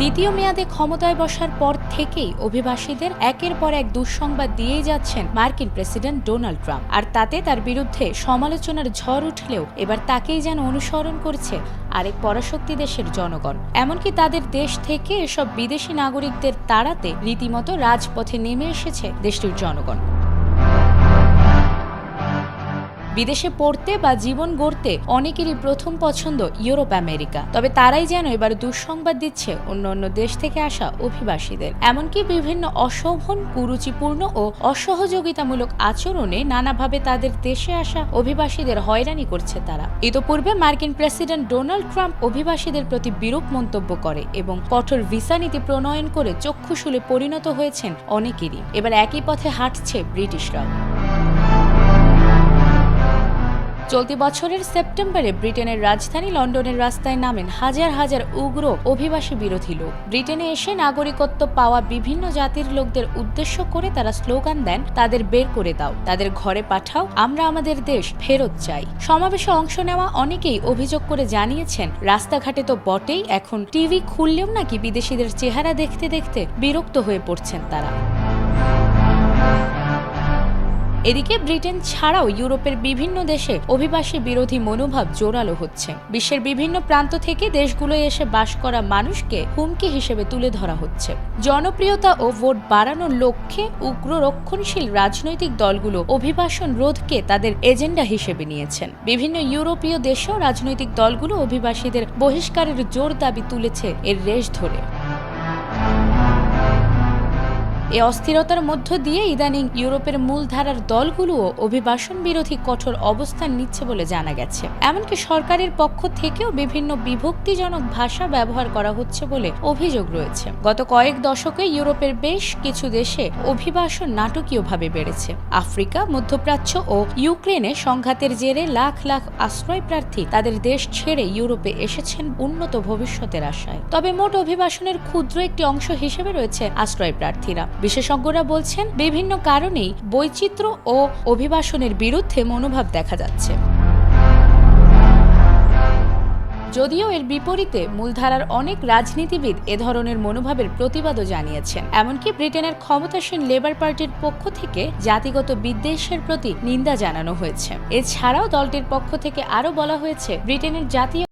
দ্বিতীয় মেয়াদে ক্ষমতায় বসার পর থেকেই অভিবাসীদের একের পর এক দুঃসংবাদ দিয়েই যাচ্ছেন মার্কিন প্রেসিডেন্ট ডোনাল্ড ট্রাম্প। আর তাতে তার বিরুদ্ধে সমালোচনার ঝড় উঠলেও এবার তাকেই যেন অনুসরণ করছে আরেক পরাশক্তি দেশের জনগণ। এমনকি তাদের দেশ থেকে এসব বিদেশি নাগরিকদের তাড়াতে রীতিমতো রাজপথে নেমে এসেছে দেশটির জনগণ। বিদেশে পড়তে বা জীবন গড়তে অনেকেরই প্রথম পছন্দ ইউরোপ, আমেরিকা। তবে তারাই যেন এবার দুঃসংবাদ দিচ্ছে অন্য অন্য দেশ থেকে আসা অভিবাসীদের। এমনকি বিভিন্ন অশোভন, কুরুচিপূর্ণ ও অসহযোগিতামূলক আচরণে নানাভাবে তাদের দেশে আসা অভিবাসীদের হয়রানি করছে তারা। ইতোপূর্বে মার্কিন প্রেসিডেন্ট ডোনাল্ড ট্রাম্প অভিবাসীদের প্রতি বিরূপ মন্তব্য করে এবং কঠোর ভিসা নীতি প্রণয়ন করে চক্ষুশূলে পরিণত হয়েছেন অনেকেরই। এবার একই পথে হাঁটছে ব্রিটিশরাও। চলতি বছরের সেপ্টেম্বরে ব্রিটেনের রাজধানী লন্ডনের রাস্তায় নামেন হাজার হাজার উগ্র অভিবাসী বিরোধী লোক। ব্রিটেনে এসে নাগরিকত্ব পাওয়া বিভিন্ন জাতির লোকদের উদ্দেশ্য করে তারা স্লোগান দেন, তাদের বের করে দাও, তাদের ঘরে পাঠাও, আমরা আমাদের দেশ ফেরত চাই। সমাবেশে অংশ নেওয়া অনেকেই অভিযোগ করে জানিয়েছেন, রাস্তাঘাটে তো বটেই, এখন টিভি খুললেও নাকি বিদেশিদের চেহারা দেখতে দেখতে বিরক্ত হয়ে পড়ছেন তারা। এদিকে ব্রিটেন ছাড়াও ইউরোপের বিভিন্ন দেশে অভিবাসী বিরোধী মনোভাব জোরালো হচ্ছে। বিশ্বের বিভিন্ন প্রান্ত থেকে দেশগুলোয় এসে বাস করা মানুষকে হুমকি হিসেবে তুলে ধরা হচ্ছে। জনপ্রিয়তা ও ভোট বাড়ানোর লক্ষ্যে উগ্র রক্ষণশীল রাজনৈতিক দলগুলো অভিবাসন রোধকে তাদের এজেন্ডা হিসেবে নিয়েছেন। বিভিন্ন ইউরোপীয় দেশেও রাজনৈতিক দলগুলো অভিবাসীদের বহিষ্কারের জোর দাবি তুলেছে এর রেশ ধরে। এ অস্থিরতার মধ্য দিয়ে ইদানিং ইউরোপের মূলধারার দলগুলোও অভিবাসন বিরোধী কঠোর অবস্থান নিচ্ছে বলে জানা গেছে। এমনকি সরকারের পক্ষ থেকেও বিভিন্ন বিভক্তিজনক ভাষা ব্যবহার করা হচ্ছে বলে অভিযোগ রয়েছে। গত কয়েক দশকে ইউরোপের বেশ কিছু দেশে অভিবাসন নাটকীয়ভাবে বেড়েছে। আফ্রিকা, মধ্যপ্রাচ্য ও ইউক্রেনে সংঘাতের জেরে লাখ লাখ আশ্রয় প্রার্থী তাদের দেশ ছেড়ে ইউরোপে এসেছেন উন্নত ভবিষ্যতের আশায়। তবে মোট অভিবাসনের ক্ষুদ্র একটি অংশ হিসেবে রয়েছে আশ্রয় প্রার্থীরা। বিশেষজ্ঞরা বলছেন, বিভিন্ন কারণেই বৈচিত্র্য ও অভিবাসনের বিরুদ্ধে মনোভাব দেখা যাচ্ছে। যদিও এর বিপরীতে মূলধারার অনেক রাজনীতিবিদ এ ধরনের মনোভাবের প্রতিবাদও জানিয়েছেন। এমনকি ব্রিটেনের ক্ষমতাসীন লেবার পার্টির পক্ষ থেকে জাতিগত বিদ্বেষের প্রতি নিন্দা জানানো হয়েছে। এছাড়াও দলটির পক্ষ থেকে আরও বলা হয়েছে, ব্রিটেনের জাতীয়